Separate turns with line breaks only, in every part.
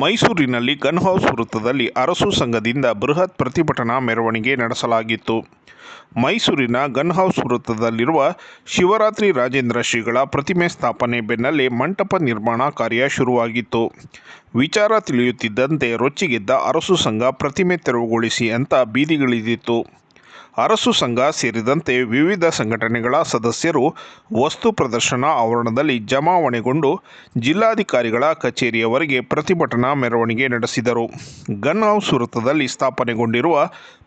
ಮೈಸೂರಿನಲ್ಲಿ gun house ವೃತ್ತದಲ್ಲಿ ಅರಸು ಸಂಘದಿಂದ ಬೃಹತ್ ಪ್ರತಿಭಟನಾ ಮೆರವಣಿಗೆ ನಡೆಸಲಾಗಿತ್ತು. ಮೈಸೂರಿನ ಗನ್ ಹೌಸ್ ವೃತ್ತದಲ್ಲಿರುವ ಶಿವರಾತ್ರಿ ರಾಜೇಂದ್ರ ಶ್ರೀಗಳ ಪ್ರತಿಮೆ ಸ್ಥಾಪನೆ ಬೆನ್ನಲ್ಲೇ ಮಂಟಪ ನಿರ್ಮಾಣ ಕಾರ್ಯ ಶುರುವಾಗಿತ್ತು. ವಿಚಾರ ತಿಳಿಯುತ್ತಿದ್ದಂತೆ ರೊಚ್ಚಿಗೆದ್ದ ಅರಸು ಸಂಘ ಪ್ರತಿಮೆ ತೆರವುಗೊಳಿಸಿ ಅಂತ ಬೀದಿಗಿಳಿದಿತ್ತು. ಅರಸು ಸಂಘ ಸೇರಿದಂತೆ ವಿವಿಧ ಸಂಘಟನೆಗಳ ಸದಸ್ಯರು ವಸ್ತು ಪ್ರದರ್ಶನ ಆವರಣದಲ್ಲಿ ಜಮಾವಣೆಗೊಂಡು ಜಿಲ್ಲಾಧಿಕಾರಿಗಳ ಕಚೇರಿಯವರೆಗೆ ಪ್ರತಿಭಟನಾ ಮೆರವಣಿಗೆ ನಡೆಸಿದರು. ಗನ್ ಹೌಸ್ ವೃತ್ತದಲ್ಲಿ ಸ್ಥಾಪನೆಗೊಂಡಿರುವ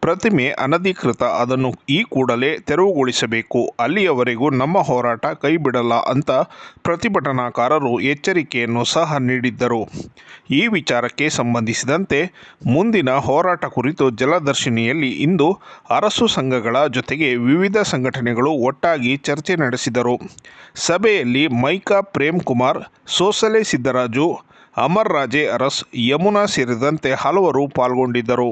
ಪ್ರತಿಮೆ ಅನಧಿಕೃತ, ಅದನ್ನು ಈ ಕೂಡಲೇ ತೆರವುಗೊಳಿಸಬೇಕು. ಅಲ್ಲಿಯವರೆಗೂ ನಮ್ಮ ಹೋರಾಟ ಕೈಬಿಡಲ್ಲ ಅಂತ ಪ್ರತಿಭಟನಾಕಾರರು ಎಚ್ಚರಿಕೆಯನ್ನು ಸಹ ನೀಡಿದ್ದರು. ಈ ವಿಚಾರಕ್ಕೆ ಸಂಬಂಧಿಸಿದಂತೆ ಮುಂದಿನ ಹೋರಾಟ ಕುರಿತು ಜಲದರ್ಶಿನಿಯಲ್ಲಿ ಇಂದು ಅರಸು ಸಂಘಗಳ ಜೊತೆಗೆ ವಿವಿಧ ಸಂಘಟನೆಗಳು ಒಟ್ಟಾಗಿ ಚರ್ಚೆ ನಡೆಸಿದರು. ಸಭೆಯಲ್ಲಿ ಮೈಕಾ ಪ್ರೇಮ್ ಕುಮಾರ್, ಸೋಸಲೆ ಸಿದ್ದರಾಜು, ಅಮರ್ ರಾಜೆ ಅರಸ್, ಯಮುನಾ ಸೇರಿದಂತೆ ಹಲವರು ಪಾಲ್ಗೊಂಡಿದ್ದರು.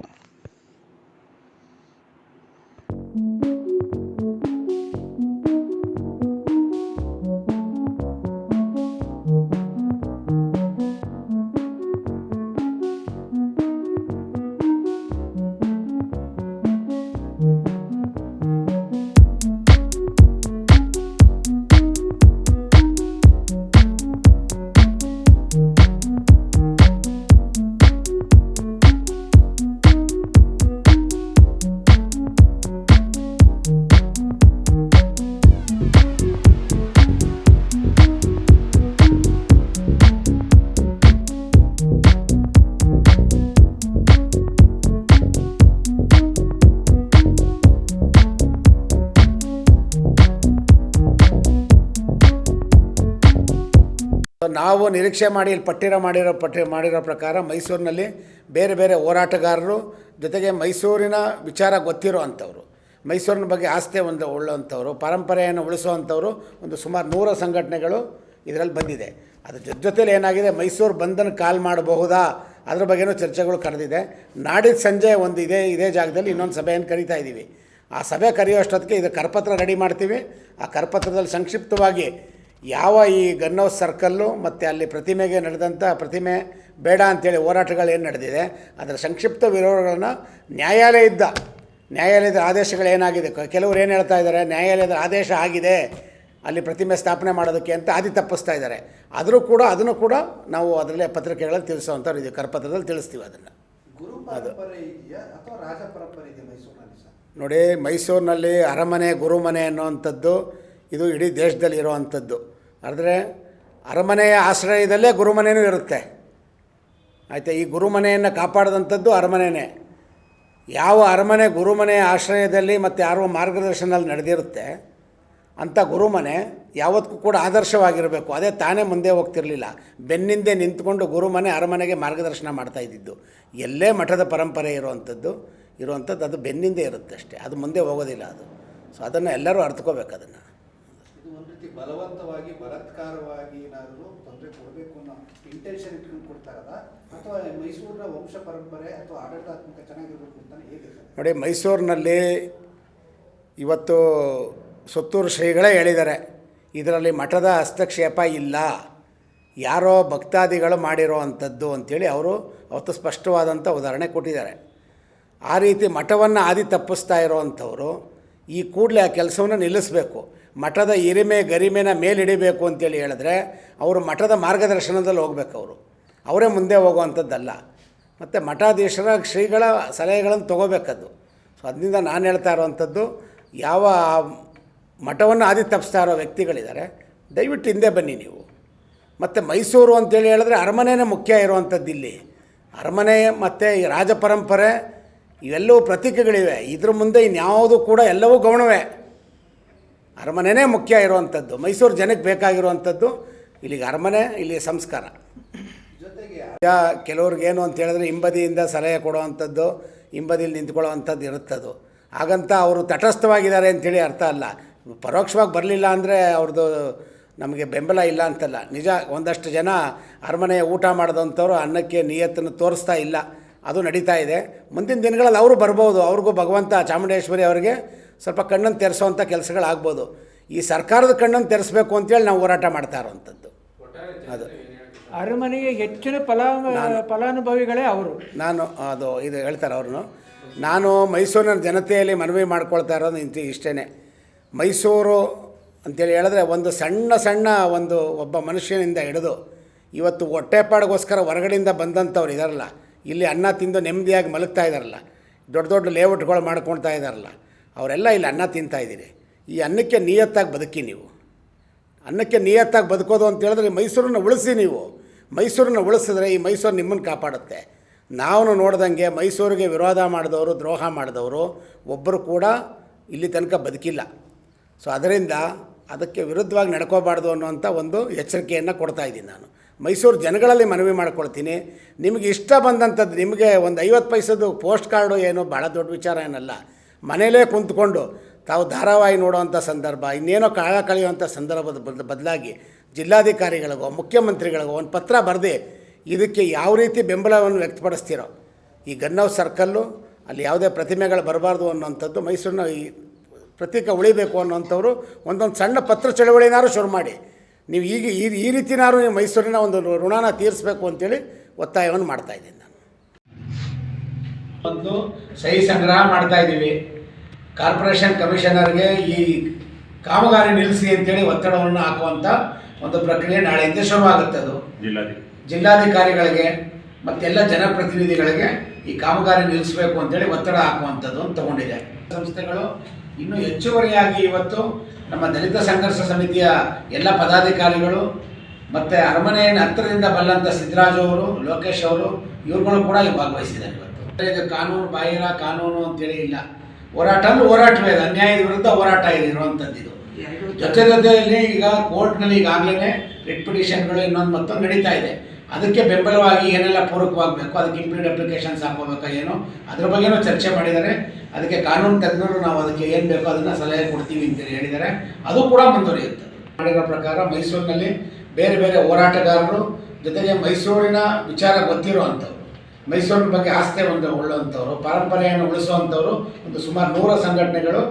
ನಾವು ನಿರೀಕ್ಷೆ ಮಾಡಿ ಇಲ್ಲಿ ಪಟ್ಟಿರ ಮಾಡಿರೋ ಪಟ್ಟಿ ಮಾಡಿರೋ ಪ್ರಕಾರ ಮೈಸೂರಿನಲ್ಲಿ ಬೇರೆ ಬೇರೆ ಹೋರಾಟಗಾರರು ಜೊತೆಗೆ ಮೈಸೂರಿನ ವಿಚಾರ ಗೊತ್ತಿರೋ ಅಂಥವ್ರು. ಮೈಸೂರಿನ ಬಗ್ಗೆ ಆಸ್ತಿ ಒಂದು ಉಳ್ಳುವಂಥವ್ರು ಪರಂಪರೆಯನ್ನು ಉಳಿಸುವಂಥವ್ರು ಒಂದು ಸುಮಾರು ನೂರು ಸಂಘಟನೆಗಳು ಇದರಲ್ಲಿ ಬಂದಿದೆ. ಅದ್ರ ಜೊತೆ ಜೊತೇಲಿ ಏನಾಗಿದೆ, ಮೈಸೂರು ಬಂದನ್ನು ಕಾಲ್ ಮಾಡಬಹುದಾ? ಅದ್ರ ಬಗ್ಗೆನೂ ಚರ್ಚೆಗಳು ಕರೆದಿದೆ. ನಾಡಿದ್ದು ಸಂಜೆ ಒಂದು ಇದೇ ಇದೇ ಜಾಗದಲ್ಲಿ ಇನ್ನೊಂದು ಸಭೆಯನ್ನು ಕರಿತಾ ಇದ್ದೀವಿ. ಆ ಸಭೆ ಕರೆಯುವಷ್ಟೊತ್ತಿಗೆ ಇದು ಕರಪತ್ರ ರೆಡಿ ಮಾಡ್ತೀವಿ. ಆ ಕರಪತ್ರದಲ್ಲಿ ಸಂಕ್ಷಿಪ್ತವಾಗಿ ಯಾವ ಈ ಗನ್ ಹೌಸ್ ಸರ್ಕಲ್ಲು ಮತ್ತು ಅಲ್ಲಿ ಪ್ರತಿಮೆಗೆ ನಡೆದಂಥ ಪ್ರತಿಮೆ ಬೇಡ ಅಂಥೇಳಿ ಹೋರಾಟಗಳು ಏನು ನಡೆದಿದೆ ಅದರ ಸಂಕ್ಷಿಪ್ತ ವಿವರಗಳನ್ನು ನ್ಯಾಯಾಲಯದ ನ್ಯಾಯಾಲಯದ ಆದೇಶಗಳೇನಾಗಿದೆ ಏನಾಗಿದೆ? ಕೆಲವರು ಏನು ಹೇಳ್ತಾ ಇದ್ದಾರೆ? ನ್ಯಾಯಾಲಯದ ಆದೇಶ ಆಗಿದೆ ಅಲ್ಲಿ ಪ್ರತಿಮೆ ಸ್ಥಾಪನೆ ಮಾಡೋದಕ್ಕೆ ಅಂತ ಆದಿ ತಪ್ಪಿಸ್ತಾ ಇದ್ದಾರೆ. ಆದರೂ ಕೂಡ ಅದನ್ನು ಕೂಡ ನಾವು ಅದರಲ್ಲೇ ಪತ್ರಿಕೆಗಳಲ್ಲಿ ತಿಳಿಸುವಂಥವ್ರು ಇದು ಕರಪತ್ರದಲ್ಲಿ ತಿಳಿಸ್ತೀವಿ ಅದನ್ನು.
ಅದು.
ನೋಡಿ ಮೈಸೂರಿನಲ್ಲಿ ಅರಮನೆ ಗುರುಮನೆ ಅನ್ನೋವಂಥದ್ದು ಇದು ಇಡೀ ದೇಶದಲ್ಲಿ ಇರುವಂಥದ್ದು. ಆದರೆ ಅರಮನೆಯ ಆಶ್ರಯದಲ್ಲೇ ಗುರುಮನೆಯೂ ಇರುತ್ತೆ. ಆಯಿತಾ, ಈ ಗುರುಮನೆಯನ್ನು ಕಾಪಾಡಿದಂಥದ್ದು ಅರಮನೆಯೇ ಯಾವ ಅರಮನೆ ಗುರುಮನೆಯ ಆಶ್ರಯದಲ್ಲಿ ಮತ್ತು ಯಾರೋ ಮಾರ್ಗದರ್ಶನದಲ್ಲಿ ನಡೆದಿರುತ್ತೆ, ಅಂಥ ಗುರುಮನೆ ಯಾವತ್ತೂ ಕೂಡ ಆದರ್ಶವಾಗಿರಬೇಕು. ಅದೇ ತಾನೇ ಮುಂದೆ ಹೋಗ್ತಿರಲಿಲ್ಲ. ಬೆನ್ನಿಂದೆ ನಿಂತ್ಕೊಂಡು ಗುರುಮನೆ ಅರಮನೆಗೆ ಮಾರ್ಗದರ್ಶನ ಮಾಡ್ತಾ ಇದ್ದಿದ್ದು. ಎಲ್ಲೇ ಮಠದ ಪರಂಪರೆ ಇರುವಂಥದ್ದು ಇರುವಂಥದ್ದು ಅದು ಬೆನ್ನಿಂದೆ ಇರುತ್ತೆ ಅಷ್ಟೇ. ಅದು ಮುಂದೆ ಹೋಗೋದಿಲ್ಲ ಅದು. ಸೊ ಅದನ್ನು ಎಲ್ಲರೂ ಅರ್ಥಕೋಬೇಕು ಅದನ್ನು.
ಬಲವಂತವಾಗಿ, ಬಲಾತ್ಕಾರವಾಗಿ ಏನಾದರೂ ತೊಂದರೆ ಕೊಡಬೇಕು ಅನ್ನೋ ಇಂಟೆನ್ಷನ್ ಇಟ್ಕೊಂಡು ಕೊಡ್ತಾರಲ್ಲ ಅಥವಾ ಮೈಸೂರಿನ ವಂಶ ಪರಂಪರೆ ಅಥವಾ ಆಡಳಿತಾತ್ಮಕ ಚೆನ್ನಾಗಿರ್ಬೇಕು ಅಂತ ಹೇಗೆ
ನೋಡಿ, ಮೈಸೂರಿನಲ್ಲಿ ಇವತ್ತು ಸುತ್ತೂರು ಶ್ರೀಗಳೇ ಹೇಳಿದ್ದಾರೆ, ಇದರಲ್ಲಿ ಮಠದ ಹಸ್ತಕ್ಷೇಪ ಇಲ್ಲ, ಯಾರೋ ಭಕ್ತಾದಿಗಳು ಮಾಡಿರೋ ಅಂಥದ್ದು ಅಂಥೇಳಿ ಅವರು ಅವತ್ತು ಸ್ಪಷ್ಟವಾದಂಥ ಉದಾಹರಣೆ ಕೊಟ್ಟಿದ್ದಾರೆ. ಆ ರೀತಿ ಮಠವನ್ನು ಆದಿ ತಪ್ಪಿಸ್ತಾ ಇರೋವಂಥವ್ರು ಈ ಕೂಡಲೇ ಆ ಕೆಲಸವನ್ನು ನಿಲ್ಲಿಸಬೇಕು. ಮಠದ ಹಿರಿಮೆ ಗರಿಮೆನ ಮೇಲಿಡಿಬೇಕು ಅಂತೇಳಿ ಹೇಳಿದ್ರೆ ಅವರು ಮಠದ ಮಾರ್ಗದರ್ಶನದಲ್ಲಿ ಹೋಗ್ಬೇಕು ಅವರು. ಅವರೇ ಮುಂದೆ ಹೋಗುವಂಥದ್ದಲ್ಲ. ಮತ್ತು ಮಠಾಧೀಶರ ಶ್ರೀಗಳ ಸಲಹೆಗಳನ್ನು ತೊಗೋಬೇಕದು. ಸೊ ಅದರಿಂದ ನಾನು ಹೇಳ್ತಾ ಇರುವಂಥದ್ದು, ಯಾವ ಮಠವನ್ನು ಆದಿ ತಪ್ಪಿಸ್ತಾ ಇರೋ ವ್ಯಕ್ತಿಗಳಿದ್ದಾರೆ, ದಯವಿಟ್ಟು ಹಿಂದೆ ಬನ್ನಿ ನೀವು. ಮತ್ತು ಮೈಸೂರು ಅಂತೇಳಿ ಹೇಳಿದ್ರೆ ಅರಮನೆನೇ ಮುಖ್ಯ ಇರುವಂಥದ್ದು ಇಲ್ಲಿ ಅರಮನೆ ಮತ್ತು ಈ ರಾಜ ಪರಂಪರೆ ಇವೆಲ್ಲವೂ ಪ್ರತೀಕಗಳಿವೆ. ಇದ್ರ ಮುಂದೆ ಇನ್ಯಾವುದು ಕೂಡ ಎಲ್ಲವೂ ಗೌಣವೇ ಅರಮನೆನೇ ಮುಖ್ಯ ಇರುವಂಥದ್ದು. ಮೈಸೂರು ಜನಕ್ಕೆ ಬೇಕಾಗಿರುವಂಥದ್ದು ಇಲ್ಲಿಗೆ ಅರಮನೆ ಇಲ್ಲಿ ಸಂಸ್ಕಾರ.
ಜೊತೆಗೆ
ಕೆಲವ್ರಿಗೆ ಏನು ಅಂತ ಹೇಳಿದ್ರೆ ಹಿಂಬದಿಯಿಂದ ಸಲಹೆ ಕೊಡುವಂಥದ್ದು ಹಿಂಬದಿಲಿ ನಿಂತ್ಕೊಳ್ಳೋವಂಥದ್ದು ಇರುತ್ತದು. ಹಾಗಂತ ಅವರು ತಟಸ್ಥವಾಗಿದ್ದಾರೆ ಅಂತೇಳಿ ಅರ್ಥ ಅಲ್ಲ. ಪರೋಕ್ಷವಾಗಿ ಬರಲಿಲ್ಲ ಅಂದರೆ ಅವ್ರದ್ದು ನಮಗೆ ಬೆಂಬಲ ಇಲ್ಲ ಅಂತಲ್ಲ. ನಿಜ ಒಂದಷ್ಟು ಜನ ಅರಮನೆ ಊಟ ಮಾಡಿದಂಥವ್ರು ಅನ್ನಕ್ಕೆ ನಿಯತ್ತನ್ನು ತೋರಿಸ್ತಾ ಇಲ್ಲ. ಅದು ನಡೀತಾ ಇದೆ. ಮುಂದಿನ ದಿನಗಳಲ್ಲಿ ಅವರು ಬರ್ಬೋದು. ಅವ್ರಿಗೂ ಭಗವಂತ ಚಾಮುಂಡೇಶ್ವರಿ ಅವರಿಗೆ ಸ್ವಲ್ಪ ಕಣ್ಣನ್ನು ತೆರೆಸೋವಂಥ ಕೆಲಸಗಳಾಗ್ಬೋದು. ಈ ಸರ್ಕಾರದ ಕಣ್ಣನ್ನು ತೆರೆಸಬೇಕು ಅಂತೇಳಿ ನಾವು ಹೋರಾಟ ಮಾಡ್ತಾ ಇರೋವಂಥದ್ದು. ಅದು.
ಅರಮನೆಗೆ ಹೆಚ್ಚಿನ ಫಲಾ ಫಲಾನುಭವಿಗಳೇ ಅವರು.
ನಾನು ಅದು ಇದು ಹೇಳ್ತಾರೆ ಅವ್ರನ್ನು. ನಾನು ಮೈಸೂರಿನ ಜನತೆಯಲ್ಲಿ ಮನವಿ ಮಾಡ್ಕೊಳ್ತಾ ಇರೋದು ಇಂತ ಇಷ್ಟೇ ಮೈಸೂರು ಅಂತೇಳಿ ಹೇಳಿದ್ರೆ ಒಂದು ಸಣ್ಣ ಸಣ್ಣ ಒಂದು ಒಬ್ಬ ಮನುಷ್ಯನಿಂದ ಹಿಡಿದು ಇವತ್ತು ಹೊಟ್ಟೆಪಾಡಿಗೋಸ್ಕರ ಹೊರಗಡೆಯಿಂದ ಬಂದಂಥವ್ರು ಇದಾರಲ್ಲ. ಇಲ್ಲಿ ಅನ್ನ ತಿಂದು ನೆಮ್ಮದಿಯಾಗಿ ಮಲಗ್ತಾ ಇದ್ದಾರಲ್ಲ ದೊಡ್ಡ ದೊಡ್ಡ ಲೇಔಟ್ಗಳು ಮಾಡ್ಕೊಳ್ತಾ ಇದ್ದಾರಲ್ಲ ಅವರೆಲ್ಲ ಇಲ್ಲಿ ಅನ್ನ ತಿಂತಾ ಇದ್ದೀರಿ. ಈ ಅನ್ನಕ್ಕೆ ನಿಯತ್ತಾಗಿ ಬದುಕಿ ನೀವು. ಅನ್ನಕ್ಕೆ ನಿಯತ್ತಾಗಿ ಬದುಕೋದು ಅಂತ ಹೇಳಿದ್ರೆ ಮೈಸೂರನ್ನು ಉಳಿಸಿ ನೀವು. ಮೈಸೂರನ್ನು ಉಳಿಸಿದ್ರೆ ಈ ಮೈಸೂರು ನಿಮ್ಮನ್ನು ಕಾಪಾಡುತ್ತೆ. ನಾವು ನೋಡ್ದಂಗೆ ಮೈಸೂರಿಗೆ ವಿರೋಧ ಮಾಡಿದವರು, ದ್ರೋಹ ಮಾಡಿದವರು ಒಬ್ಬರು ಕೂಡ ಇಲ್ಲಿ ತನಕ ಬದುಕಿಲ್ಲ. ಸೊ ಅದರಿಂದ ಅದಕ್ಕೆ ವಿರುದ್ಧವಾಗಿ ನಡ್ಕೋಬಾರ್ದು ಅನ್ನೋಂಥ ಒಂದು ಎಚ್ಚರಿಕೆಯನ್ನು ಕೊಡ್ತಾ ಇದ್ದೀನಿ ನಾನು. ಮೈಸೂರು ಜನಗಳಲ್ಲಿ ಮನವಿ ಮಾಡ್ಕೊಳ್ತೀನಿ. ನಿಮಗೆ ಇಷ್ಟ ಬಂದಂಥದ್ದು, ನಿಮಗೆ ಒಂದು ಐವತ್ತು ಪೈಸದ್ದು ಪೋಸ್ಟ್ ಕಾರ್ಡು ಏನು ಭಾಳ ದೊಡ್ಡ ವಿಚಾರ ಏನಲ್ಲ. ಮನೇಲೇ ಕುಂತ್ಕೊಂಡು ತಾವು ಧಾರಾವಾಹಿ ನೋಡುವಂಥ ಸಂದರ್ಭ, ಇನ್ನೇನೋ ಕಾಳ ಕಳೆಯುವಂಥ ಸಂದರ್ಭದ ಬದ್, ಬದಲಾಗಿ ಜಿಲ್ಲಾಧಿಕಾರಿಗಳಿಗೋ, ಮುಖ್ಯಮಂತ್ರಿಗಳಿಗೋ ಒಂದು ಪತ್ರ ಬರೆದು ಇದಕ್ಕೆ ಯಾವ ರೀತಿ ಬೆಂಬಲವನ್ನು ವ್ಯಕ್ತಪಡಿಸ್ತೀರೋ, ಈ ಗನ್ನೌ ಸರ್ಕಲ್ಲು, ಅಲ್ಲಿ ಯಾವುದೇ ಪ್ರತಿಮೆಗಳು ಬರಬಾರ್ದು ಅನ್ನೋಂಥದ್ದು ಮೈಸೂರಿನ ಈ ಪ್ರತೀಕ ಉಳಿಬೇಕು ಅನ್ನೋಂಥವ್ರು ಒಂದೊಂದು ಸಣ್ಣ ಪತ್ರ ಚಳವಳಿನಾರು ಶುರು ಮಾಡಿ. ನೀವು ಈಗ ಈ ಈ ರೀತಿನಾರು ನೀವು ಮೈಸೂರಿನ ಒಂದು ಋಣನ ತೀರಿಸಬೇಕು ಅಂತೇಳಿ ಒತ್ತಾಯವನ್ನು ಮಾಡ್ತಾಯಿದ್ದೀನಿ ಒಂದು ಸಹಿ ಸಂಗ್ರಹ ಮಾಡ್ತಾ ಇದ್ದೀವಿ. ಕಾರ್ಪೊರೇಷನ್ ಕಮಿಷನರ್ಗೆ ಈ ಕಾಮಗಾರಿ ನಿಲ್ಲಿಸಿ ಅಂತೇಳಿ ಒತ್ತಡವನ್ನು ಹಾಕುವಂಥ ಒಂದು ಪ್ರಕ್ರಿಯೆ ನಾಳೆಯಿಂದ ಶುರುವಾಗುತ್ತೆ ಅದು. ಜಿಲ್ಲಾಧಿಕಾರಿಗಳಿಗೆ. ಮತ್ತೆಲ್ಲ ಜನಪ್ರತಿನಿಧಿಗಳಿಗೆ ಈ ಕಾಮಗಾರಿ ನಿಲ್ಲಿಸಬೇಕು ಅಂತೇಳಿ ಒತ್ತಡ ಹಾಕುವಂಥದ್ದು ಅಂತ ತಗೊಂಡಿದೆ. ಸಂಸ್ಥೆಗಳು ಇನ್ನೂ ಹೆಚ್ಚುವರಿಯಾಗಿ ಇವತ್ತು ನಮ್ಮ ದಲಿತ ಸಂಘರ್ಷ ಸಮಿತಿಯ ಎಲ್ಲ ಪದಾಧಿಕಾರಿಗಳು ಮತ್ತು ಅರಮನೆಯನ್ನು ಹತ್ತಿರದಿಂದ ಬಲ್ಲಂಥ ಸಿದ್ದರಾಜು ಅವರು ಲೋಕೇಶ್ ಅವರು ಇವ್ರುಗಳು ಕೂಡ ಇಲ್ಲಿ ಭಾಗವಹಿಸಿದ್ದಾರೆ ಇವತ್ತು. ಇದು ಕಾನೂನು ಬಾಹಿರ ಕಾನೂನು ಅಂತೇಳಿ ಇಲ್ಲ. ಹೋರಾಟ ಅಂದ್ರೆ ಹೋರಾಟವೇ ಇದೆ ಅನ್ಯಾಯದ ವಿರುದ್ಧ ಹೋರಾಟ ಇದೆ ಇರುವಂಥದ್ದು ಇದು. ಜೊತೆ ಜೊತೆಯಲ್ಲಿ ಈಗ ಕೋರ್ಟ್ನಲ್ಲಿ ಈಗಾಗಲೇ ರಿಟ್ ಪಿಟಿಷನ್ಗಳು ಇನ್ನೊಂದು ಮತ್ತೊಂದು ನಡೀತಾ ಇದೆ. ಅದಕ್ಕೆ ಬೆಂಬಲವಾಗಿ ಏನೆಲ್ಲ ಪೂರಕವಾಗಬೇಕು ಅದಕ್ಕೆ ಇಂಪ್ಲೀಡ್ ಅಪ್ಲಿಕೇಶನ್ಸ್ ಹಾಕೋಬೇಕಾ ಏನು ಅದ್ರ ಬಗ್ಗೆನೂ ಚರ್ಚೆ ಮಾಡಿದ್ದಾರೆ. ಅದಕ್ಕೆ ಕಾನೂನು ತಜ್ಞರು ನಾವು ಅದಕ್ಕೆ ಏನು ಬೇಕೋ ಅದನ್ನು ಸಲಹೆ ಕೊಡ್ತೀವಿ ಅಂತೇಳಿ ಹೇಳಿದ್ದಾರೆ. ಅದು ಕೂಡ ಮುಂದುವರಿಯುತ್ತೆ. ಮಾಡಿರೋ ಪ್ರಕಾರ ಮೈಸೂರಿನಲ್ಲಿ ಬೇರೆ ಬೇರೆ ಹೋರಾಟಗಾರರು ಜೊತೆಗೆ ಮೈಸೂರಿನ ವಿಚಾರ ಗೊತ್ತಿರುವಂಥವ್ರು. ಮೈಸೂರಿನ ಬಗ್ಗೆ ಆಸ್ತೆ ಒಂದು ಉಳ್ಳುವಂಥವ್ರು ಪರಂಪರೆಯನ್ನು ಉಳಿಸುವಂಥವ್ರು ಒಂದು ಸುಮಾರು ನೂರ ಸಂಘಟನೆಗಳು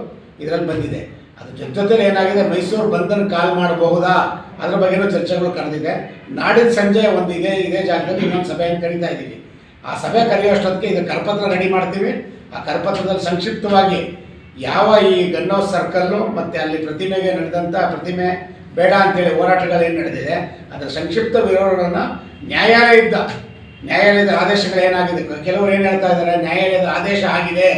ಇದರಲ್ಲಿ ಬಂದಿದೆ. ಅದ್ರ ಜೊತೆ ಏನಾಗಿದೆ, ಮೈಸೂರು ಬಂದನ್ನು ಕಾಲ್ ಮಾಡಬಹುದಾ? ಅದ್ರ ಬಗ್ಗೆನೂ ಚರ್ಚೆಗಳು ಕರೆದಿದೆ. ನಾಡಿನ ಸಂಜೆ ಒಂದು ಇದೇ ಇದೇ ಜಾಗದಲ್ಲಿ ಇನ್ನೊಂದು ಸಭೆಯನ್ನು ಕರೀತಾ ಇದ್ದೀವಿ. ಆ ಸಭೆ ಕರೆಯೋಷ್ಟೊತ್ತಿಗೆ ಇದು ಕರಪತ್ರ ರೆಡಿ ಮಾಡ್ತೀವಿ. ಆ ಕರಪತ್ರದಲ್ಲಿ ಸಂಕ್ಷಿಪ್ತವಾಗಿ ಯಾವ ಈ ಗನ್ನೌಸ್ ಸರ್ಕಲ್ಲು ಮತ್ತು ಅಲ್ಲಿ ಪ್ರತಿಮೆಗೆ ನಡೆದಂಥ ಪ್ರತಿಮೆ ಬೇಡ ಅಂತೇಳಿ ಹೋರಾಟಗಳೇನು ನಡೆದಿದೆ, ಅದರ ಸಂಕ್ಷಿಪ್ತ ವಿವರಗಳನ್ನು ನ್ಯಾಯಾಲಯದ ನ್ಯಾಯಾಲಯದ ಆದೇಶಗಳು ಏನಾಗಿದೆ? ಕೆಲವರು ಏನು ಹೇಳ್ತಾ ಇದ್ದಾರೆ? ನ್ಯಾಯಾಲಯದ ಆದೇಶ ಆಗಿದೆ.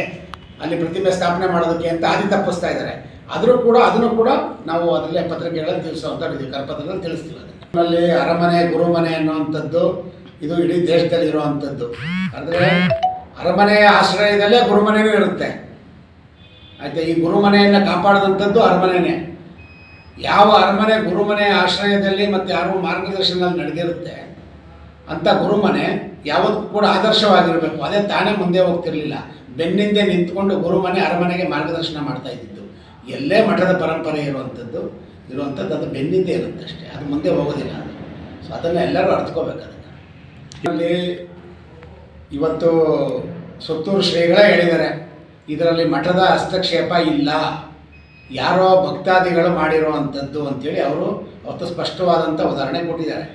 ಅಲ್ಲಿ ಪ್ರತಿಮೆ ಸ್ಥಾಪನೆ ಮಾಡೋದಕ್ಕೆ ಅಂತ ಆದಿ ತಪ್ಪಿಸ್ತಾ ಇದ್ದಾರೆ. ಆದರೂ ಕೂಡ ಅದನ್ನು ಕೂಡ ನಾವು ಅದರಲ್ಲೇ ಪತ್ರಿಕೆಗಳಲ್ಲಿ ತಿಳಿಸುವಂಥ ಇದು ಕರಪತ್ರದಲ್ಲಿ ತಿಳಿಸ್ತೀವಿ ಅದರಲ್ಲಿ ಅರಮನೆ, ಗುರುಮನೆ ಅನ್ನುವಂಥದ್ದು, ಇದು ಇಡೀ ದೇಶದಲ್ಲಿ ಇರುವಂಥದ್ದು. ಅಂದರೆ ಅರಮನೆಯ ಆಶ್ರಯದಲ್ಲೇ ಗುರುಮನೆಯೂ ಇರುತ್ತೆ. ಆಯಿತಾ, ಈ ಗುರುಮನೆಯನ್ನು ಕಾಪಾಡಿದಂಥದ್ದು ಅರಮನೆನೇ. ಯಾವ ಅರಮನೆ ಗುರುಮನೆಯ ಆಶ್ರಯದಲ್ಲಿ ಮತ್ತು ಯಾರು ಮಾರ್ಗದರ್ಶನದಲ್ಲಿ ನಡೆದಿರುತ್ತೆ? ಅಂಥ ಗುರುಮನೆ ಯಾವತ್ತೂ ಕೂಡ ಆದರ್ಶವಾಗಿರಬೇಕು. ಅದೇ ತಾನೇ ಮುಂದೆ ಹೋಗ್ತಿರಲಿಲ್ಲ. ಬೆನ್ನಿಂದೆ ನಿಂತ್ಕೊಂಡು ಗುರುಮನೆ ಅರಮನೆಗೆ ಮಾರ್ಗದರ್ಶನ ಮಾಡ್ತಾ ಇದ್ದಿದ್ದು. ಎಲ್ಲೇ ಮಠದ ಪರಂಪರೆ ಇರುವಂಥದ್ದು ಇರುವಂಥದ್ದು ಅದು ಬೆನ್ನಿಂದೆ ಇರುತ್ತೆ ಅಷ್ಟೇ. ಅದು ಮುಂದೆ ಹೋಗೋದಿಲ್ಲ ಅದು. ಸೊ ಅದನ್ನು ಎಲ್ಲರೂ ಅರ್ಥಕೋಬೇಕು ಅದನ್ನು ಇಲ್ಲಿ ಇವತ್ತು ಸುತ್ತೂರು ಶ್ರೀಗಳೇ ಹೇಳಿದ್ದಾರೆ, ಇದರಲ್ಲಿ ಮಠದ ಹಸ್ತಕ್ಷೇಪ ಇಲ್ಲ. ಯಾರೋ ಭಕ್ತಾದಿಗಳು ಮಾಡಿರುವಂಥದ್ದು ಅಂತೇಳಿ ಅವರು ಅವತ್ತು ಸ್ಪಷ್ಟವಾದಂಥ ಉದಾಹರಣೆ ಕೊಟ್ಟಿದ್ದಾರೆ.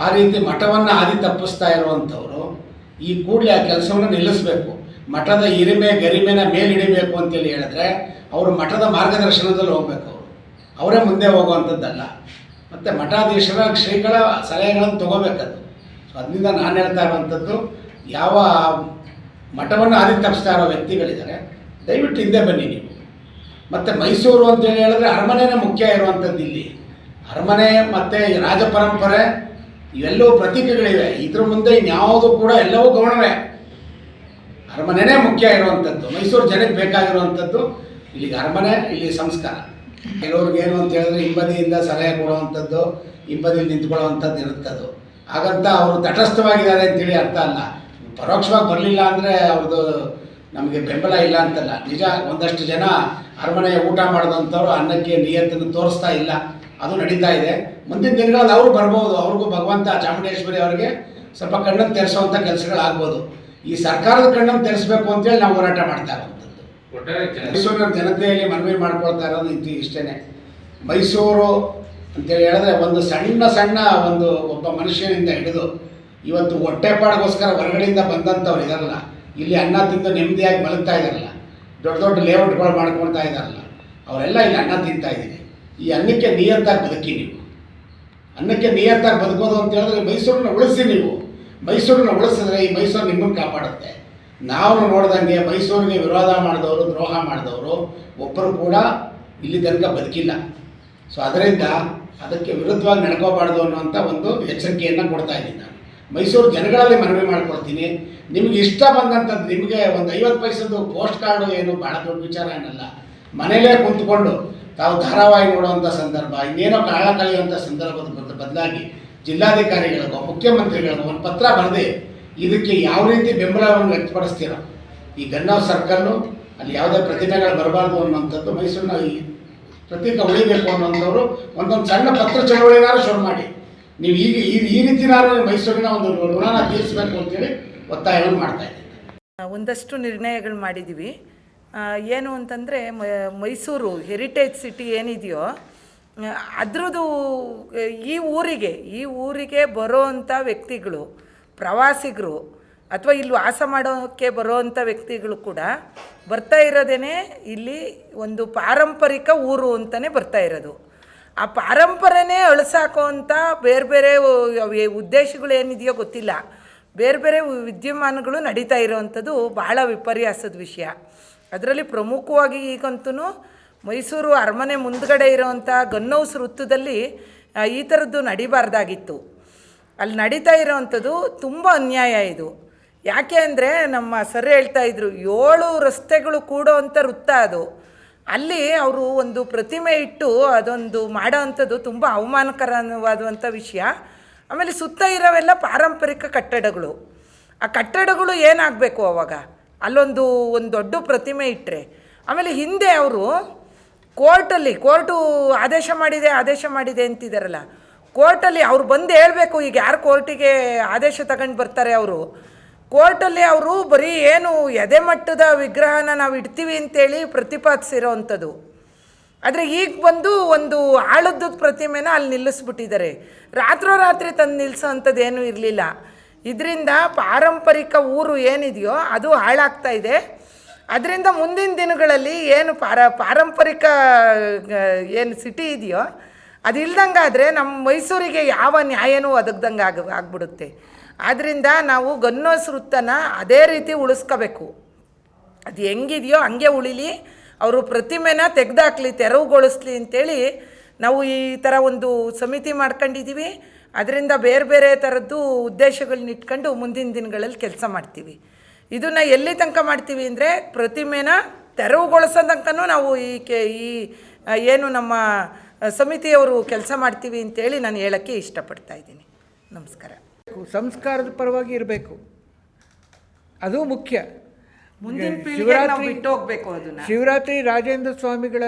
ಆ ರೀತಿ ಮಠವನ್ನು ಹಾದಿ ತಪ್ಪಿಸ್ತಾ ಇರುವಂಥವರು, ಈ ಕೂಡಲೇ ಆ ಕೆಲಸವನ್ನು ನಿಲ್ಲಿಸಬೇಕು. ಮಠದ ಹಿರಿಮೆ, ಗರಿಮೆನ ಮೇಲಿಡಿಬೇಕು ಅಂತೇಳಿ ಹೇಳಿದ್ರೆ ಅವರು ಮಠದ ಮಾರ್ಗದರ್ಶನದಲ್ಲಿ ಹೋಗ್ಬೇಕು ಅವರು. ಅವರೇ ಮುಂದೆ ಹೋಗುವಂಥದ್ದಲ್ಲ. ಮತ್ತು ಮಠಾಧೀಶರ ಶ್ರೀಗಳ ಸಲಹೆಗಳನ್ನು ತಗೋಬೇಕದು. ಸೊ ಅದರಿಂದ ನಾನು ಹೇಳ್ತಾ ಇರುವಂಥದ್ದು, ಯಾವ ಮಠವನ್ನು ಹಾದಿ ತಪ್ಪಿಸ್ತಾ ಇರೋ ವ್ಯಕ್ತಿಗಳಿದ್ದಾರೆ, ದಯವಿಟ್ಟು ಹಿಂದೆ ಬನ್ನಿ ನೀವು. ಮತ್ತು ಮೈಸೂರು ಅಂತೇಳಿ ಹೇಳಿದ್ರೆ ಅರಮನೆನೇ ಮುಖ್ಯ ಇರುವಂಥದ್ದು ಇಲ್ಲಿ. ಅರಮನೆ ಮತ್ತು ರಾಜ ಪರಂಪರೆ ಇವೆಲ್ಲವೂ ಪ್ರತೀಕಗಳಿವೆ. ಇದ್ರ ಮುಂದೆ ಇನ್ಯಾವುದು ಕೂಡ ಎಲ್ಲವೂ ಗೌಣವೇ ಅರಮನೆನೇ ಮುಖ್ಯ ಇರುವಂಥದ್ದು ಮೈಸೂರು ಜನಕ್ಕೆ ಬೇಕಾಗಿರುವಂಥದ್ದು ಇಲ್ಲಿ ಅರಮನೆ, ಇಲ್ಲಿ ಸಂಸ್ಕಾರ. ಕೆಲವ್ರಿಗೆ ಏನು ಅಂತ ಹೇಳಿದ್ರೆ ಹಿಂಬದಿಯಿಂದ ಸಲಹೆ ಕೊಡುವಂಥದ್ದು ಹಿಂಬದಿಯಲ್ಲಿ ನಿಂತ್ಕೊಳ್ಳುವಂಥದ್ದು ಇರುತ್ತದು. ಹಾಗಂತ ಅವರು ತಟಸ್ಥವಾಗಿದ್ದಾರೆ ಅಂತೇಳಿ ಅರ್ಥ ಅಲ್ಲ. ಪರೋಕ್ಷವಾಗಿ ಬರಲಿಲ್ಲ ಅಂದರೆ ಅವ್ರದ್ದು ನಮಗೆ ಬೆಂಬಲ ಇಲ್ಲ ಅಂತಲ್ಲ. ನಿಜ, ಒಂದಷ್ಟು ಜನ ಅರಮನೆಯ ಊಟ ಮಾಡಿದಂಥವ್ರು ಅನ್ನಕ್ಕೆ ನಿಯತ್ತನ್ನು ತೋರಿಸ್ತಾ ಇಲ್ಲ. ಅದು ನಡೀತಾ ಇದೆ. ಮುಂದಿನ ದಿನಗಳಲ್ಲಿ ಅವರು ಬರ್ಬೋದು. ಅವ್ರಿಗೂ ಭಗವಂತ ಚಾಮುಂಡೇಶ್ವರಿ ಅವರಿಗೆ ಸ್ವಲ್ಪ ಕಣ್ಣನ್ನು ತೆರೆಸುವಂಥ ಕೆಲಸಗಳಾಗ್ಬೋದು. ಈ ಸರ್ಕಾರದ ಕಣ್ಣನ್ನು ತೆರೆಸಬೇಕು ಅಂತೇಳಿ ನಾವು ಹೋರಾಟ ಮಾಡ್ತಾ ಇರುವಂಥದ್ದು. ಮೈಸೂರಿನ ಜನತೆಯಲ್ಲಿ ಮನವಿ ಮಾಡ್ಕೊಳ್ತಾ ಇರೋದು ಇದು ಇಷ್ಟೇ ಮೈಸೂರು ಅಂತೇಳಿ ಹೇಳಿದ್ರೆ ಒಂದು ಸಣ್ಣ ಸಣ್ಣ ಒಂದು ಒಬ್ಬ ಮನುಷ್ಯನಿಂದ ಹಿಡಿದು ಇವತ್ತು ಹೊಟ್ಟೆಪಾಡಿಗೋಸ್ಕರ ಹೊರಗಡೆಯಿಂದ ಬಂದಂಥವ್ರು ಇದಾರಲ್ಲ ಇಲ್ಲಿ ಅನ್ನ ತಿಂದು ನೆಮ್ಮದಿಯಾಗಿ ಮಲಗ್ತಾ ಇದಾರಲ್ಲ ದೊಡ್ಡ ದೊಡ್ಡ ಲೇಔಟ್ಗಳು ಮಾಡ್ಕೊಳ್ತಾ ಇದಾರಲ್ಲ ಅವರೆಲ್ಲ ಇಲ್ಲಿ ಅನ್ನ ತಿಂತಾ ಇದ್ದೀವಿ ಈ ಅನ್ನಕ್ಕೆ ನಿಯತ್ತಾಗಿ ಬದುಕಿ ನೀವು. ಅನ್ನಕ್ಕೆ ನಿಯತ್ತಾಗಿ ಬದುಕೋದು ಅಂತ ಹೇಳಿದ್ರೆ ಮೈಸೂರನ್ನ ಉಳಿಸಿ ನೀವು. ಮೈಸೂರನ್ನ ಉಳಿಸಿದ್ರೆ ಈ ಮೈಸೂರು ನಿಮ್ಮನ್ನು ಕಾಪಾಡುತ್ತೆ. ನಾವು ನೋಡ್ದಂಗೆ ಮೈಸೂರಿಗೆ ವಿರೋಧ ಮಾಡಿದವರು, ದ್ರೋಹ ಮಾಡಿದವರು ಒಬ್ಬರು ಕೂಡ ಇಲ್ಲಿ ತನಕ ಬದುಕಿಲ್ಲ. ಸೊ ಅದರಿಂದ ಅದಕ್ಕೆ ವಿರುದ್ಧವಾಗಿ ನಡ್ಕೋಬಾರ್ದು ಅನ್ನುವಂಥ ಒಂದು ಎಚ್ಚರಿಕೆಯನ್ನು ಕೊಡ್ತಾ ಇದ್ದೀನಿ ನಾನು. ಮೈಸೂರು ಜನಗಳಲ್ಲಿ ಮನವಿ ಮಾಡ್ಕೊಳ್ತೀನಿ ನಿಮ್ಗೆ ಇಷ್ಟ ಬಂದಂಥದ್ದು ನಿಮಗೆ ಒಂದು ಐವತ್ತು ಪೈಸದ್ದು ಪೋಸ್ಟ್ ಕಾರ್ಡು ಏನು ಭಾಳ ದೊಡ್ಡ ವಿಚಾರ ಏನಲ್ಲ ಮನೇಲೇ ಕುಂತ್ಕೊಂಡು ತಾವು ಧಾರಾವಾಹಿ ನೋಡುವಂಥ ಸಂದರ್ಭ, ಇನ್ನೇನೋ ಕಾಳ ಕಳೆಯುವಂಥ ಸಂದರ್ಭದ ಬದ- ಬದಲಾಗಿ ಜಿಲ್ಲಾಧಿಕಾರಿಗಳಿಗೋ ಮುಖ್ಯಮಂತ್ರಿಗಳಿಗೋ ಒಂದು ಪತ್ರ ಬರದೆ ಇದಕ್ಕೆ ಯಾವ ರೀತಿ ಬೆಂಬಲವನ್ನು ವ್ಯಕ್ತಪಡಿಸ್ತೀರೋ? ಈ ಗನ್ನಾವ್ ಸರ್ಕಲ್ಲು, ಅಲ್ಲಿ ಯಾವುದೇ ಪ್ರತಿಮೆಗಳು ಬರಬಾರ್ದು ಅನ್ನುವಂಥದ್ದು ಮೈಸೂರಿನ ಈ ಪ್ರತೀಕ ಉಳಿಬೇಕು ಅನ್ನೋಂಥವ್ರು ಒಂದೊಂದು ಸಣ್ಣ ಪತ್ರ ಚಳವಳಿನಾರು ಶುರು ಮಾಡಿ. ನೀವು ಈಗ ಈ ಈ ರೀತಿನಾರು ಮೈಸೂರಿನ ಒಂದು ಋಣನ ತೀರಿಸಬೇಕು ಅಂತೇಳಿ ಒತ್ತಾಯವನ್ನು ಮಾಡ್ತಾ ಇದ್ದೀನಿ
ಒಂದಷ್ಟು ನಿರ್ಣಯಗಳು ಮಾಡಿದ್ದೀವಿ. ಏನು ಅಂತಂದರೆ ಮೈಸೂರು ಹೆರಿಟೇಜ್ ಸಿಟಿ ಏನಿದೆಯೋ ಅದ್ರದ್ದು ಈ ಊರಿಗೆ ಈ ಊರಿಗೆ ಬರೋವಂಥ ವ್ಯಕ್ತಿಗಳು, ಪ್ರವಾಸಿಗರು, ಅಥವಾ ಇಲ್ಲಿ ವಾಸ ಮಾಡೋಕ್ಕೆ ಬರೋವಂಥ ವ್ಯಕ್ತಿಗಳು ಕೂಡ ಬರ್ತಾ ಇರೋದೇ ಇಲ್ಲಿ ಒಂದು ಪಾರಂಪರಿಕ ಊರು ಅಂತಲೇ ಬರ್ತಾ ಇರೋದು. ಆ ಪಾರಂಪರೆನೇ ಅಳಿಸಾಕೋವಂಥ ಬೇರೆ ಬೇರೆ ಉ- ಉದ್ದೇಶಗಳು ಏನಿದೆಯೋ ಗೊತ್ತಿಲ್ಲ. ಬೇರೆ ಬೇರೆ ವಿದ್ಯಮಾನಗಳು ನಡೀತಾ ಇರೋವಂಥದ್ದು ಬಹಳ ವಿಪರ್ಯಾಸದ ವಿಷಯ. ಅದರಲ್ಲಿ ಪ್ರಮುಖವಾಗಿ ಈಗಂತೂ ಮೈಸೂರು ಅರಮನೆ ಮುಂದ್ಗಡೆ ಇರೋವಂಥ ಗನ್ನೌಸ್ ವೃತ್ತದಲ್ಲಿ ಈ ಥರದ್ದು ನಡಿಬಾರ್ದಾಗಿತ್ತು. ಅಲ್ಲಿ ನಡೀತಾ ಇರೋವಂಥದ್ದು ತುಂಬ ಅನ್ಯಾಯ ಇದು. ಯಾಕೆ ಅಂದರೆ ನಮ್ಮ ಸರ್ ಹೇಳ್ತಾ ಇದ್ರು, ಏಳು ರಸ್ತೆಗಳು ಕೂಡೋವಂಥ ವೃತ್ತ ಅದು. ಅಲ್ಲಿ ಅವರು ಒಂದು ಪ್ರತಿಮೆ ಇಟ್ಟು ಅದೊಂದು ಮಾಡೋ ಅಂಥದ್ದು ತುಂಬ ಅವಮಾನಕರವಾದಂಥ ವಿಷಯ. ಆಮೇಲೆ ಸುತ್ತ ಇರೋವೆಲ್ಲ ಪಾರಂಪರಿಕ ಕಟ್ಟಡಗಳು. ಆ ಕಟ್ಟಡಗಳು ಏನಾಗಬೇಕು ಅವಾಗ? ಅಲ್ಲೊಂದು, ಒಂದು ದೊಡ್ಡ ಪ್ರತಿಮೆ ಇಟ್ಟರೆ ಆಮೇಲೆ ಹಿಂದೆ ಅವರು ಕೋರ್ಟಲ್ಲಿ, ಕೋರ್ಟು ಆದೇಶ ಮಾಡಿದೆ ಆದೇಶ ಮಾಡಿದೆ ಅಂತಿದ್ದಾರಲ್ಲ ಕೋರ್ಟಲ್ಲಿ ಅವ್ರು ಬಂದು ಹೇಳಬೇಕು, ಈಗ ಯಾರು ಕೋರ್ಟಿಗೆ ಆದೇಶ ತಗೊಂಡು ಬರ್ತಾರೆ ಅವರು? ಕೋರ್ಟಲ್ಲಿ ಅವರು ಬರೀ ಏನು ಎದೆ ಮಟ್ಟದ ವಿಗ್ರಹನ ನಾವು ಇಡ್ತೀವಿ ಅಂತೇಳಿ ಪ್ರತಿಪಾದಿಸಿರೋ ಅಂಥದ್ದು ಆದರೆ ಈಗ ಬಂದು ಒಂದು ಆಳದ್ದು ಪ್ರತಿಮೆನ ಅಲ್ಲಿ ನಿಲ್ಲಿಸ್ಬಿಟ್ಟಿದ್ದಾರೆ. ರಾತ್ರೋರಾತ್ರಿ ತಂದು ನಿಲ್ಲಿಸೋ ಅಂಥದ್ದು ಏನೂ ಇರಲಿಲ್ಲ. ಇದರಿಂದ ಪಾರಂಪರಿಕ ಊರು ಏನಿದೆಯೋ ಅದು ಹಾಳಾಗ್ತಾ ಇದೆ. ಅದರಿಂದ ಮುಂದಿನ ದಿನಗಳಲ್ಲಿ ಏನು ಪಾರ, ಪಾರಂಪರಿಕ ಏನು ಸಿಟಿ ಇದೆಯೋ ಅದು ಇಲ್ದಂಗಾದರೆ ನಮ್ಮ ಮೈಸೂರಿಗೆ ಯಾವ ನ್ಯಾಯನೂ ಒದಗ್ದಂಗೆ ಆಗ, ಆಗ್ಬಿಡುತ್ತೆ. ಆದ್ದರಿಂದ ನಾವು ಗನ್ನೋಸ್ ವೃತ್ತನ ಅದೇ ರೀತಿ ಉಳಿಸ್ಕೋಬೇಕು. ಅದು ಹೆಂಗಿದೆಯೋ ಹಂಗೆ ಉಳಿಲಿ, ಅವರು ಪ್ರತಿಮೆನ ತೆಗೆದಾಕ್ಲಿ, ತೆರವುಗೊಳಿಸ್ಲಿ ಅಂತೇಳಿ ನಾವು ಈ ಥರ ಒಂದು ಸಮಿತಿ ಮಾಡ್ಕೊಂಡಿದ್ದೀವಿ. ಅದರಿಂದ ಬೇರೆ ಬೇರೆ ಥರದ್ದು ಉದ್ದೇಶಗಳನ್ನ ಇಟ್ಕೊಂಡು ಮುಂದಿನ ದಿನಗಳಲ್ಲಿ ಕೆಲಸ ಮಾಡ್ತೀವಿ. ಇದನ್ನು ಎಲ್ಲಿ ತನಕ ಮಾಡ್ತೀವಿ ಅಂದರೆ ಪ್ರತಿಮೆನ ತೆರವುಗೊಳಿಸೋ ತನಕನೂ ನಾವು ಈ ಕೆ ಈ ಏನು ನಮ್ಮ ಸಮಿತಿಯವರು ಕೆಲಸ ಮಾಡ್ತೀವಿ ಅಂತೇಳಿ ನಾನು ಹೇಳೋಕ್ಕೆ ಇಷ್ಟಪಡ್ತಾ ಇದ್ದೀನಿ. ನಮಸ್ಕಾರ.
ಸಂಸ್ಕಾರದ ಪರವಾಗಿ ಇರಬೇಕು. ಅದು ಮುಖ್ಯ.
ಮುಂದಿನ ಪೀಳಿಗೆಗೆ ನಾವು
ಶಿವರಾತ್ರಿ-
ಬಿಟ್ಟು ಹೋಗ್ಬೇಕು ಅದನ್ನ.
ಶಿವರಾತ್ರಿ ರಾಜೇಂದ್ರ ಸ್ವಾಮಿಗಳ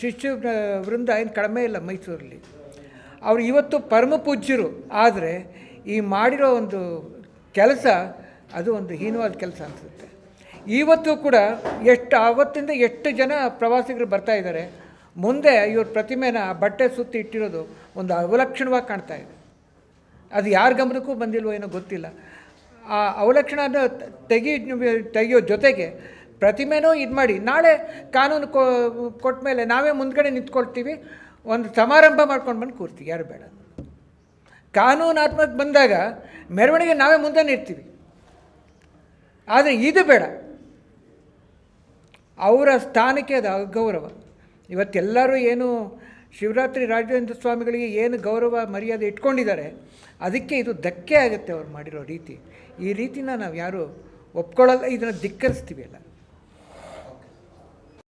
ಶಿಷ್ಯ ವೃಂದ ಏನು ಕಡಿಮೆ ಇಲ್ಲ ಮೈಸೂರಲ್ಲಿ. ಅವರು ಇವತ್ತು ಪರಮ ಪೂಜ್ಯರು. ಆದರೆ ಈ ಮಾಡಿರೋ ಒಂದು ಕೆಲಸ ಅದು ಒಂದು ಹೀನವಾದ ಕೆಲಸ ಅನಿಸುತ್ತೆ. ಇವತ್ತು ಕೂಡ ಎಷ್ಟು, ಆವತ್ತಿಂದ ಎಷ್ಟು ಜನ ಪ್ರವಾಸಿಗರು ಬರ್ತಾ ಇದ್ದಾರೆ, ಮುಂದೆ ಇವ್ರ ಪ್ರತಿಮೆನ ಬಟ್ಟೆ ಸುತ್ತಿ ಇಟ್ಟಿರೋದು ಒಂದು ಅವಲಕ್ಷಣವಾಗಿ ಕಾಣ್ತಾ ಇದೆ. ಅದು ಯಾರ ಗಮನಕ್ಕೂ ಬಂದಿಲ್ವೋ ಏನೋ ಗೊತ್ತಿಲ್ಲ. ಆ ಅವಲಕ್ಷಣನ ತೆಗಿ, ತೆಗಿಯೋ ಜೊತೆಗೆ ಪ್ರತಿಮೆನೂ ಇದು ಮಾಡಿ ನಾಳೆ ಕಾನೂನು ಕೊಟ್ಟ ಮೇಲೆ ನಾವೇ ಮುಂದ್ಗಡೆ ನಿಂತ್ಕೊಳ್ತೀವಿ ಒಂದು ಸಮಾರಂಭ ಮಾಡ್ಕೊಂಡು ಬಂದು ಕೂರ್ತೀವಿ, ಯಾರು ಬೇಡ. ಕಾನೂನಾತ್ಮಕ ಬಂದಾಗ ಮೆರವಣಿಗೆ ನಾವೇ ಮುಂದೆ ಇರ್ತೀವಿ ಆದರೆ ಇದು ಬೇಡ. ಅವರ ಸ್ಥಾನಕ್ಕೆ ಅದು ಅಗೌರವ ಇವತ್ತೆಲ್ಲರೂ ಏನು ಶಿವರಾತ್ರಿ ರಾಜೇಂದ್ರ ಸ್ವಾಮಿಗಳಿಗೆ ಏನು ಗೌರವ, ಮರ್ಯಾದೆ ಇಟ್ಕೊಂಡಿದ್ದಾರೆ, ಅದಕ್ಕೆ ಇದು ಧಕ್ಕೆ ಆಗುತ್ತೆ ಅವ್ರು ಮಾಡಿರೋ ರೀತಿ. ಈ ರೀತಿನ ನಾವು ಯಾರು ಒಪ್ಕೊಳ್ಳಲ್ಲ, ಇದನ್ನು ಧಿಕ್ಕರಿಸ್ತೀವಿ ಅಲ್ಲ